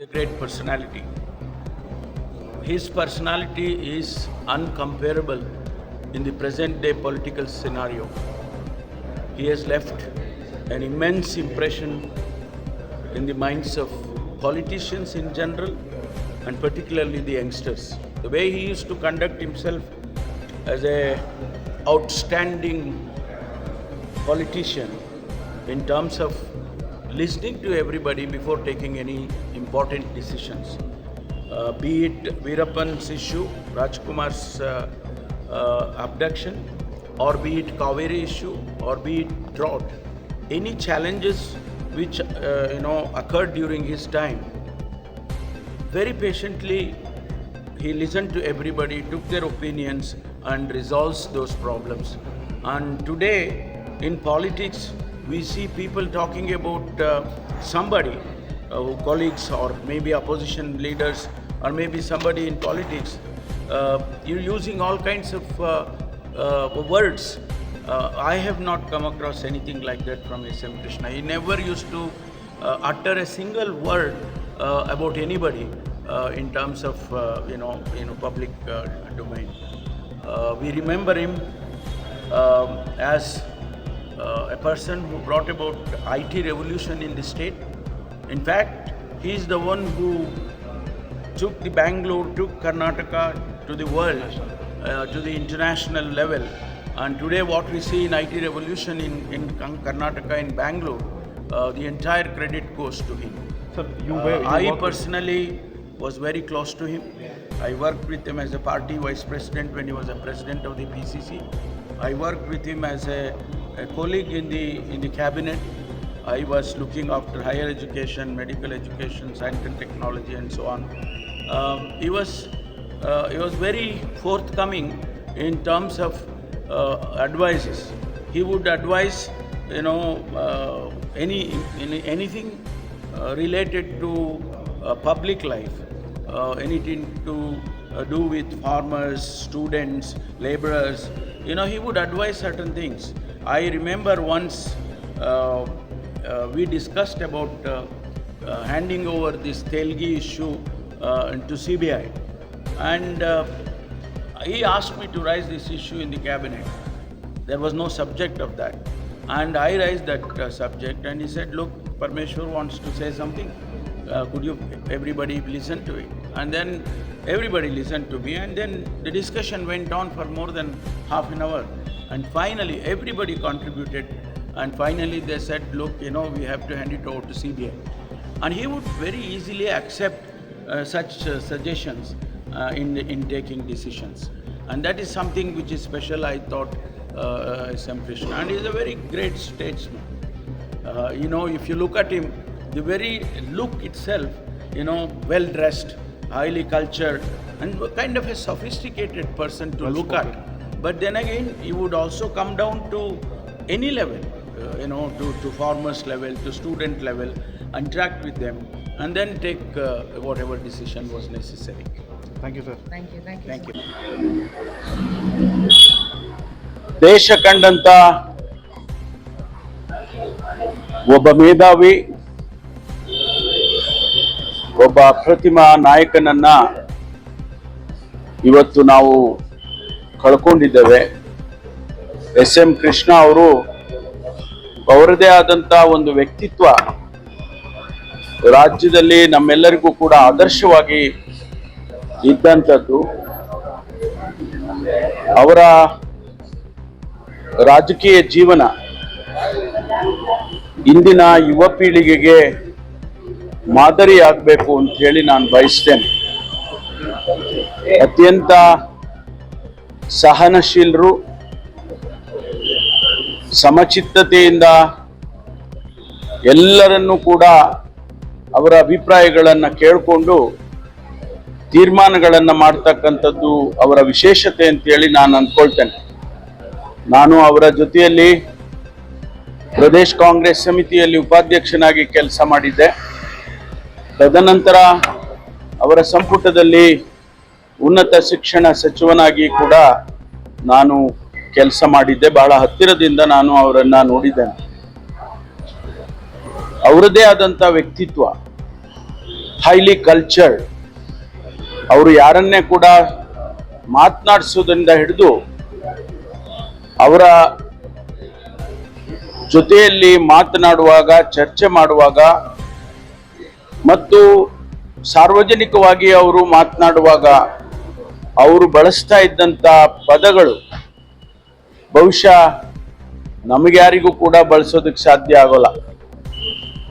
a great personality. His personality is uncomparable in the present day political scenario. He has left an immense impression in the minds of politicians in general and particularly the youngsters. The way he used to conduct himself as a outstanding politician in terms of listening to everybody before taking any important decisions. Uh, be it Veerappan's issue, Rajkumar's uh, uh, abduction, or be it Kaveri issue, or be it drought. Any challenges which uh, you know occurred during his time, very patiently he listened to everybody, took their opinions, and resolves those problems. And today, in politics, we see people talking about uh, somebody, uh, colleagues or maybe opposition leaders, or maybe somebody in politics, uh, you're using all kinds of uh, uh, words. Uh, I have not come across anything like that from S.M. Krishna. He never used to uh, utter a single word uh, about anybody uh, in terms of uh, you know you know public uh, domain. Uh, we remember him as uh, a person who brought about IT revolution in the state. In fact, he is the one who took the Bangalore, took Karnataka to the world, uh, to the international level. And today, what we see in IT revolution in, in Karnataka, in Bangalore, uh, the entire credit goes to him. Sir, you Uh, were. You I worked with- personally was very close to him. I worked with him as a party vice president when he was a president of the PCC. I worked with him as a, a colleague in the in the cabinet. I was looking after higher education, medical education, science and technology, and so on. Um, he was uh, he was very forthcoming in terms of uh, advices. He would advise, you know, uh, any, any anything uh, related to uh, public life, uh, anything to uh, do with farmers, students, laborers. You know, he would advise certain things. I remember once uh, uh, we discussed about uh, uh, handing over this Telgi issue uh, to CBI, and uh, he asked me to raise this issue in the cabinet. There was no subject of that. And I raised that uh, subject and he said, look, Parmeshwar wants to say something. Uh, could you, everybody listen to it? And then everybody listened to me and then the discussion went on for more than half an hour. And finally, everybody contributed and finally they said, look, you know, we have to hand it over to CBI. And he would very easily accept uh, such uh, suggestions uh, in, in taking decisions. And that is something which is special, I thought, uh, S.M. Krishna. And he's a very great statesman. Uh, you know, if you look at him, the very look itself, you know, well dressed, highly cultured, and kind of a sophisticated person to look at. But then again, you would also come down to any level, uh, you know, to, to farmers level, to student level, interact with them, and then take uh, whatever decision was necessary. Thank you, sir. Thank you, thank you. Thank you. Desha ದೇಶ ಕಂಡಂತ ಒಬ್ಬ ಮೇಧಾವಿ ಒಬ್ಬ ಅಪ್ರತಿಮ ನಾಯಕನನ್ನ ಇವತ್ತು ನಾವು ಕಳ್ಕೊಂಡಿದ್ದೇವೆ. S M Krishna ಅವರು ಅವರದೇ ಆದಂತ ಒಂದು ವ್ಯಕ್ತಿತ್ವ ರಾಜ್ಯದಲ್ಲಿ ನಮ್ಮೆಲ್ಲರಿಗೂ ಕೂಡ ಆದರ್ಶವಾಗಿ ಇದ್ದಂಥದ್ದು ಅವರ ರಾಜಕೀಯ ಜೀವನ ಇಂದಿನ ಯುವ ಪೀಳಿಗೆಗೆ ಮಾದರಿಯಾಗಬೇಕು ಅಂತ ಹೇಳಿ ನಾನು ಬಯಸ್ತೇನೆ. ಅತ್ಯಂತ ಸಹನಶೀಲರು ಸಮಚಿತ್ತತೆಯಿಂದ ಎಲ್ಲರನ್ನೂ ಕೂಡ ಅವರ ಅಭಿಪ್ರಾಯಗಳನ್ನು ಕೇಳಿಕೊಂಡು ತೀರ್ಮಾನಗಳನ್ನು ಮಾಡ್ತಕ್ಕಂಥದ್ದು ಅವರ ವಿಶೇಷತೆ ಅಂತೇಳಿ ನಾನು ಅಂದ್ಕೊಳ್ತೇನೆ. ನಾನು ಅವರ ಜೊತೆಯಲ್ಲಿ ಪ್ರದೇಶ್ ಕಾಂಗ್ರೆಸ್ ಸಮಿತಿಯಲ್ಲಿ ಉಪಾಧ್ಯಕ್ಷನಾಗಿ ಕೆಲಸ ಮಾಡಿದ್ದೆ. ತದನಂತರ ಅವರ ಸಂಪುಟದಲ್ಲಿ ಉನ್ನತ ಶಿಕ್ಷಣ ಸಚಿವನಾಗಿ ಕೂಡ ನಾನು ಕೆಲಸ ಮಾಡಿದ್ದೆ. ಬಹಳ ಹತ್ತಿರದಿಂದ ನಾನು ಅವರನ್ನ ನೋಡಿದ್ದೇನೆ. ಅವರದೇ ಆದಂಥ ವ್ಯಕ್ತಿತ್ವ ಹೈಲಿ ಕಲ್ಚರ್ಡ್ ಅವರು ಯಾರನ್ನೇ ಕೂಡ ಮಾತನಾಡಿಸೋದ್ರಿಂದ ಹಿಡಿದು ಅವರ ಜೊತೆಯಲ್ಲಿ ಮಾತನಾಡುವಾಗ, ಚರ್ಚೆ ಮಾಡುವಾಗ ಮತ್ತು ಸಾರ್ವಜನಿಕವಾಗಿ ಅವರು ಮಾತನಾಡುವಾಗ ಅವರು ಬಳಸ್ತಾ ಇದ್ದಂಥ ಪದಗಳು ಬಹುಶಃ ನಮಗ್ಯಾರಿಗೂ ಕೂಡ ಬಳಸೋದಕ್ಕೆ ಸಾಧ್ಯ ಆಗೋಲ್ಲ.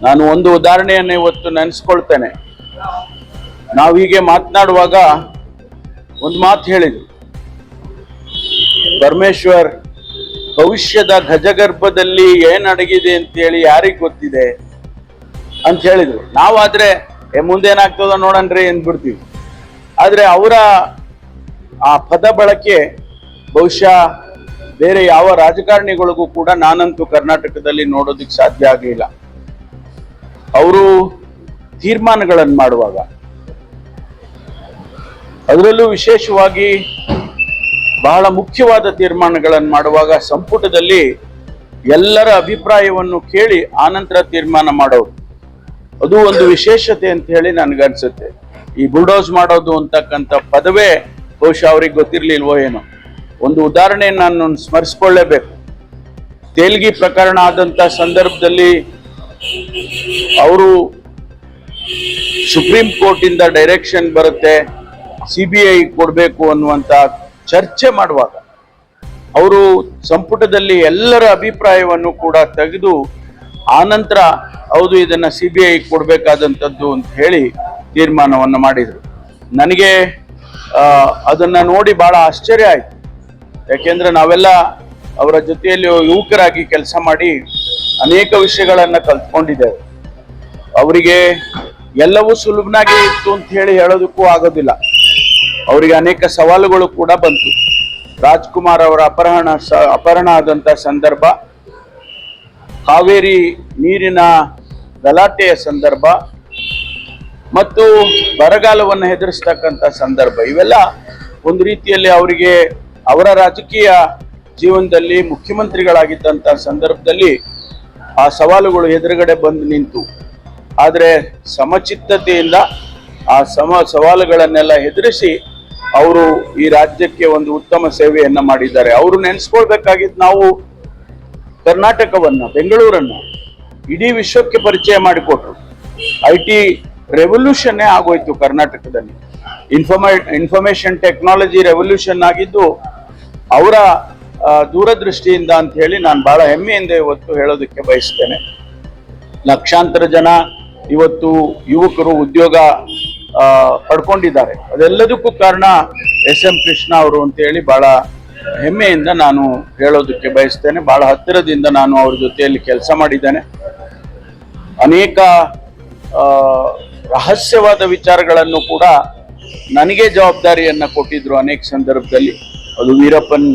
ನಾನು ಒಂದು ಉದಾಹರಣೆಯನ್ನು ಇವತ್ತು ನೆನೆಸ್ಕೊಳ್ತೇನೆ. ನಾವು ಹೀಗೆ ಮಾತನಾಡುವಾಗ ಒಂದು ಮಾತು ಹೇಳಿದ್ರು. ಪರಮೇಶ್ವರ್, ಭವಿಷ್ಯದ ಗಜಗರ್ಭದಲ್ಲಿ ಏನ್ ಅಡಗಿದೆ ಅಂತೇಳಿ ಯಾರಿಗೆ ಗೊತ್ತಿದೆ ಅಂತ ಹೇಳಿದ್ರು. ನಾವಾದ್ರೆ ಮುಂದೇನಾಗ್ತದ ನೋಡನ್ರಿ ಅಂದ್ಬಿಡ್ತೀವಿ. ಆದ್ರೆ ಅವರ ಆ ಪದ ಬಳಕೆ ಬಹುಶಃ ಬೇರೆ ಯಾವ ರಾಜಕಾರಣಿಗಳಿಗೂ ಕೂಡ ನಾನಂತೂ ಕರ್ನಾಟಕದಲ್ಲಿ ನೋಡೋದಕ್ಕೆ ಸಾಧ್ಯ ಆಗಲಿಲ್ಲ. ಅವರು ತೀರ್ಮಾನಗಳನ್ನು ಮಾಡುವಾಗ. ಅದರಲ್ಲೂ ವಿಶೇಷವಾಗಿ ಬಹಳ ಮುಖ್ಯವಾದ ತೀರ್ಮಾನಗಳನ್ನು ಮಾಡುವಾಗ ಸಂಪುಟದಲ್ಲಿ ಎಲ್ಲರ ಅಭಿಪ್ರಾಯವನ್ನು ಕೇಳಿ ಆನಂತರ ತೀರ್ಮಾನ ಮಾಡೋರು. ಅದು ಒಂದು ವಿಶೇಷತೆ ಅಂತ ಹೇಳಿ ನನಗನ್ಸುತ್ತೆ. ಈ ಬುಲ್ಡೋಸ್ ಮಾಡೋದು ಅಂತಕ್ಕಂಥ ಪದವೇ ಬಹುಶಃ ಅವ್ರಿಗೆ ಗೊತ್ತಿರಲಿಲ್ವೋ ಏನೋ. ಒಂದು ಉದಾಹರಣೆ ನಾನು ಸ್ಮರಿಸ್ಕೊಳ್ಳೇಬೇಕು. ತೇಲ್ಗಿ ಪ್ರಕರಣ ಆದಂತ ಸಂದರ್ಭದಲ್ಲಿ ಅವರು ಸುಪ್ರೀಂ ಕೋರ್ಟ್ ಇಂದ ಡೈರೆಕ್ಷನ್ ಬರುತ್ತೆ ಸಿ ಬಿ ಐ ಕೊಡಬೇಕು ಅನ್ನುವಂತ ಚರ್ಚೆ ಮಾಡುವಾಗ ಅವರು ಸಂಪುಟದಲ್ಲಿ ಎಲ್ಲರ ಅಭಿಪ್ರಾಯವನ್ನು ಕೂಡ ತೆಗೆದು ಆನಂತರ ಹೌದು ಇದನ್ನ ಸಿ ಬಿ ಐ ಕೊಡಬೇಕಾದಂಥದ್ದು ಅಂತ ಹೇಳಿ ತೀರ್ಮಾನವನ್ನು ಮಾಡಿದರು. ನನಗೆ ಅದನ್ನ ನೋಡಿ ಬಹಳ ಆಶ್ಚರ್ಯ ಆಯ್ತು. ಯಾಕೆಂದ್ರೆ ನಾವೆಲ್ಲ ಅವರ ಜೊತೆಯಲ್ಲಿ ಯುವಕರಾಗಿ ಕೆಲಸ ಮಾಡಿ ಅನೇಕ ವಿಷಯಗಳನ್ನ ಕಲ್ತ್ಕೊಂಡಿದ್ದೇವೆ. ಅವರಿಗೆ ಎಲ್ಲವೂ ಸುಲಭನಾಗಿ ಇತ್ತು ಅಂತ ಹೇಳಿ ಹೇಳೋದಕ್ಕೂ ಆಗೋದಿಲ್ಲ. ಅವರಿಗೆ ಅನೇಕ ಸವಾಲುಗಳು ಕೂಡ ಬಂತು. ರಾಜ್ಕುಮಾರ್ ಅವರ ಅಪಹರಣ ಅಪಹರಣ ಆದಂತ ಸಂದರ್ಭ, ಕಾವೇರಿ ನೀರಿನ ಗಲಾಟೆಯ ಸಂದರ್ಭ ಮತ್ತು ಬರಗಾಲವನ್ನು ಹೆದರಿಸ್ತಕ್ಕಂಥ ಸಂದರ್ಭ. ಇವೆಲ್ಲ ಒಂದು ರೀತಿಯಲ್ಲಿ ಅವರಿಗೆ ಅವರ ರಾಜಕೀಯ ಜೀವನದಲ್ಲಿ ಮುಖ್ಯಮಂತ್ರಿಗಳಾಗಿದ್ದಂಥ ಸಂದರ್ಭದಲ್ಲಿ ಆ ಸವಾಲುಗಳು ಎದುರುಗಡೆ ಬಂದು ನಿಂತು. ಆದರೆ ಸಮಚಿತ್ತತೆಯಿಂದ ಆ ಸಮ ಸವಾಲುಗಳನ್ನೆಲ್ಲ ಎದುರಿಸಿ ಅವರು ಈ ರಾಜ್ಯಕ್ಕೆ ಒಂದು ಉತ್ತಮ ಸೇವೆಯನ್ನು ಮಾಡಿದ್ದಾರೆ. ಅವರು ನೆನೆಸ್ಕೊಳ್ಬೇಕಾಗಿದ್ದು ನಾವು ಕರ್ನಾಟಕವನ್ನ, ಬೆಂಗಳೂರನ್ನ ಇಡೀ ವಿಶ್ವಕ್ಕೆ ಪರಿಚಯ ಮಾಡಿಕೊಟ್ರು. ಐ ಟಿ ರೆವಲ್ಯೂಷನ್ನೇ ಆಗೋಯ್ತು ಕರ್ನಾಟಕದಲ್ಲಿ. ಇನ್ಫಾರ್ಮೇ ಇನ್ಫಾರ್ಮೇಶನ್ ಟೆಕ್ನಾಲಜಿ ರೆವಲ್ಯೂಷನ್ ಆಗಿದ್ದು ಅವರ ದೂರದೃಷ್ಟಿಯಿಂದ ಅಂತ ಹೇಳಿ ನಾನು ಬಹಳ ಹೆಮ್ಮೆಯಿಂದ ಇವತ್ತು ಹೇಳೋದಕ್ಕೆ ಬಯಸ್ತೇನೆ. ಲಕ್ಷಾಂತರ ಜನ ಇವತ್ತು ಯುವಕರು ಉದ್ಯೋಗ ಪಡ್ಕೊಂಡಿದ್ದಾರೆ. ಅದೆಲ್ಲದಕ್ಕೂ ಕಾರಣ ಎಸ್ ಎಂ ಕೃಷ್ಣ ಅವರು ಅಂತ ಹೇಳಿ ಬಹಳ ಹೆಮ್ಮೆಯಿಂದ ನಾನು ಹೇಳೋದಕ್ಕೆ ಬಯಸ್ತೇನೆ. ಬಹಳ ಹತ್ತಿರದಿಂದ ನಾನು ಅವ್ರ ಜೊತೆಯಲ್ಲಿ ಕೆಲಸ ಮಾಡಿದ್ದೇನೆ. ಅನೇಕ ರಹಸ್ಯವಾದ ವಿಚಾರಗಳನ್ನು ಕೂಡ ನನಗೆ ಜವಾಬ್ದಾರಿಯನ್ನು ಕೊಟ್ಟಿದ್ರು ಅನೇಕ ಸಂದರ್ಭದಲ್ಲಿ. ಅದು ವೀರಪ್ಪನ್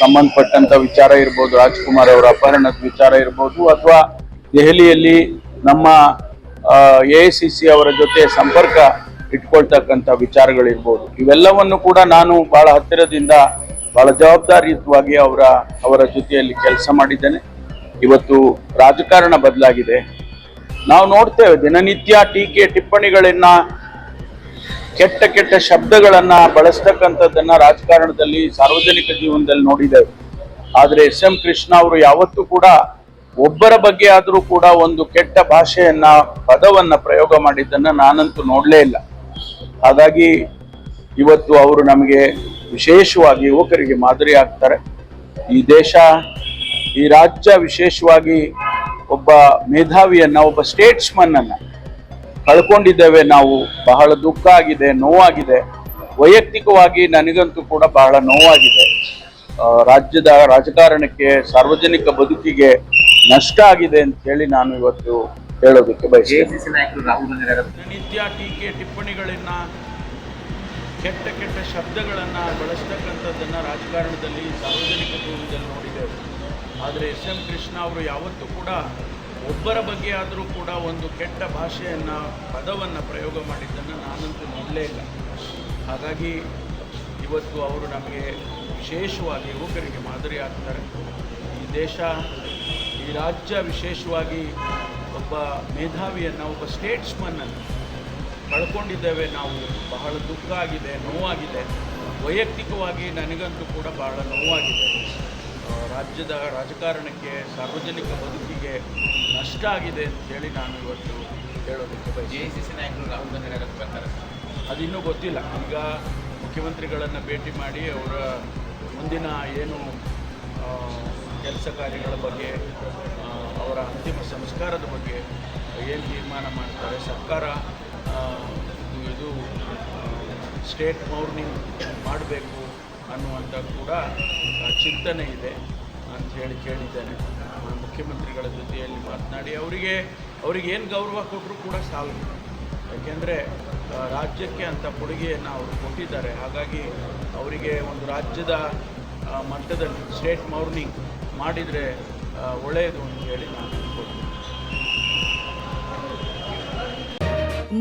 ಸಂಬಂಧಪಟ್ಟಂತ ವಿಚಾರ ಇರ್ಬೋದು, ರಾಜ್ಕುಮಾರ್ ಅವರ ಅಪಹರಣದ ವಿಚಾರ ಇರ್ಬೋದು, ಅಥವಾ ದೆಹಲಿಯಲ್ಲಿ ನಮ್ಮ ಎ ಸಿ ಸಿ ಅವರ ಜೊತೆ ಸಂಪರ್ಕ ಇಟ್ಕೊಳ್ತಕ್ಕಂಥ ವಿಚಾರಗಳಿರ್ಬೋದು. ಇವೆಲ್ಲವನ್ನು ಕೂಡ ನಾನು ಬಹಳ ಹತ್ತಿರದಿಂದ ಬಹಳ ಜವಾಬ್ದಾರಿಯುತವಾಗಿ ಅವರ ಅವರ ಜೊತೆಯಲ್ಲಿ ಕೆಲಸ ಮಾಡಿದ್ದೇನೆ. ಇವತ್ತು ರಾಜಕಾರಣ ಬದಲಾಗಿದೆ. ನಾವು ನೋಡ್ತೇವೆ, ದಿನನಿತ್ಯ ಟೀಕೆ ಟಿಪ್ಪಣಿಗಳನ್ನ, ಕೆಟ್ಟ ಕೆಟ್ಟ ಶಬ್ದಗಳನ್ನ ಬಳಸ್ತಕ್ಕಂಥದ್ದನ್ನ ರಾಜಕಾರಣದಲ್ಲಿ ಸಾರ್ವಜನಿಕ ಜೀವನದಲ್ಲಿ ನೋಡಿದ್ದೇವೆ. ಆದರೆ ಎಸ್ ಎಂ ಕೃಷ್ಣ ಅವರು ಯಾವತ್ತೂ ಕೂಡ ಒಬ್ಬರ ಬಗ್ಗೆ ಆದರೂ ಕೂಡ ಒಂದು ಕೆಟ್ಟ ಭಾಷೆಯನ್ನ, ಪದವನ್ನ ಪ್ರಯೋಗ ಮಾಡಿದ್ದನ್ನ ನಾನಂತೂ ನೋಡಲೇ ಇಲ್ಲ. ಹಾಗಾಗಿ ಇವತ್ತು ಅವರು ನಮಗೆ ವಿಶೇಷವಾಗಿ ಯುವಕರಿಗೆ ಮಾದರಿ ಆಗ್ತಾರೆ. ಈ ದೇಶ, ಈ ರಾಜ್ಯ ವಿಶೇಷವಾಗಿ ಒಬ್ಬ ಮೇಧಾವಿಯನ್ನ ಒಬ್ಬ ಸ್ಟೇಟ್ಸ್ಮನ್ ಅನ್ನ ಕಳ್ಕೊಂಡಿದ್ದೇವೆ. ನಾವು ಬಹಳ ದುಃಖ ಆಗಿದೆ ನೋವಾಗಿದೆ. ವೈಯಕ್ತಿಕವಾಗಿ ನನಗಂತೂ ಕೂಡ ಬಹಳ ನೋವಾಗಿದೆ. ರಾಜ್ಯದ ರಾಜಕಾರಣಕ್ಕೆ ಸಾರ್ವಜನಿಕ ಬದುಕಿಗೆ ನಷ್ಟ ಆಗಿದೆ ಅಂತ ಹೇಳಿ ನಾನು ಇವತ್ತು ಹೇಳೋದಕ್ಕೆ ಬಯಸ್ತೇನೆ. ನಿತ್ಯ ಟೀಕೆ ಟಿಪ್ಪಣಿಗಳನ್ನ ಕೆಟ್ಟ ಕೆಟ್ಟ ಶಬ್ದಗಳನ್ನ ಬಳಸ್ತಕ್ಕಂಥದ್ದನ್ನ ರಾಜಕಾರಣದಲ್ಲಿ ಸಾರ್ವಜನಿಕ ಜೀವನದಲ್ಲಿ ನೋಡಿದ್ದೇವೆ. ಆದರೆ ಎಸ್ ಎಂ ಕೃಷ್ಣ ಅವರು ಯಾವತ್ತೂ ಕೂಡ ಒಬ್ಬರ ಬಗ್ಗೆ ಆದರೂ ಕೂಡ ಒಂದು ಕೆಟ್ಟ ಭಾಷೆಯನ್ನು, ಪದವನ್ನು ಪ್ರಯೋಗ ಮಾಡಿದ್ದನ್ನು ನಾನಂತೂ ನೋಡಲೇ ಇಲ್ಲ. ಹಾಗಾಗಿ ಇವತ್ತು ಅವರು ನಮಗೆ ವಿಶೇಷವಾಗಿ ಯುವಕರಿಗೆ ಮಾದರಿ ಆಗ್ತಾರೆ. ಈ ದೇಶ, ಈ ರಾಜ್ಯ ವಿಶೇಷವಾಗಿ ಒಬ್ಬ ಮೇಧಾವಿಯನ್ನು, ಒಬ್ಬ ಸ್ಟೇಟ್ಸ್ಮನ್ನನ್ನು ಕಳ್ಕೊಂಡಿದ್ದೇವೆ. ನಾವು ಬಹಳ ದುಃಖ ಆಗಿದೆ, ನೋವಾಗಿದೆ. ವೈಯಕ್ತಿಕವಾಗಿ ನನಗಂತೂ ಕೂಡ ಬಹಳ ನೋವಾಗಿದೆ. ರಾಜ್ಯದ ರಾಜಕಾರಣಕ್ಕೆ ಸಾರ್ವಜನಿಕ ಬದುಕಿಗೆ ನಷ್ಟ ಆಗಿದೆ ಅಂತೇಳಿ ನಾನು ಇವತ್ತು ಹೇಳೋದಕ್ಕೆ ಜೆ ಎ ಸಿ ಸಿ ನಾಯಕರು ರಾಹುಲ್ ಗಾಂಧಿ ನಗರಕ್ಕೆ ಬರ್ತಾರೆ. ಅದಿನ್ನೂ ಗೊತ್ತಿಲ್ಲ. ಈಗ ಮುಖ್ಯಮಂತ್ರಿಗಳನ್ನು ಭೇಟಿ ಮಾಡಿ ಅವರ ಮುಂದಿನ ಏನು ಕೆಲಸ ಕಾರ್ಯಗಳ ಬಗ್ಗೆ ಅವರ ಅಂತಿಮ ಸಂಸ್ಕಾರದ ಬಗ್ಗೆ ಏನು ತೀರ್ಮಾನ ಮಾಡ್ತಾರೆ ಸರ್ಕಾರ ಇದು ಸ್ಟೇಟ್ ಮೌರ್ನಿಂಗ್ ಮಾಡಬೇಕು ಅನ್ನುವಂಥ ಕೂಡ ಚಿಂತನೆ ಇದೆ ಅಂತ ಹೇಳಿ ಕೇಳಿದ್ದೇನೆ. ಮುಖ್ಯಮಂತ್ರಿಗಳ ಜೊತೆಯಲ್ಲಿ ಮಾತನಾಡಿ, ಅವರಿಗೆ ಅವರಿಗೆ ಏನು ಗೌರವ ಕೊಟ್ಟರು ಕೂಡ ಸಾಲದು ಯಾಕೆಂದರೆ ರಾಜ್ಯಕ್ಕೆ ಅಂತ ಕೊಡುಗೆಯನ್ನು ಅವರು ಕೊಟ್ಟಿದ್ದಾರೆ. ಹಾಗಾಗಿ ಅವರಿಗೆ ಒಂದು ರಾಜ್ಯದ ಮಟ್ಟದಲ್ಲಿ ಸ್ಟೇಟ್ ಮೌರ್ನಿಂಗ್ ಮಾಡಿದರೆ ಒಳ್ಳೆಯದು ಅಂತ ಹೇಳಿ ನಾನು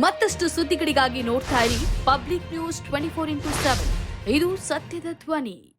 ಮತ್ತಷ್ಟು ಸುದ್ದಿಗಳಿಗಾಗಿ ನೋಡ್ತಾ ಇರಿ Public News twenty four into seven. ಇದು ಸತ್ಯದ ಧ್ವನಿ.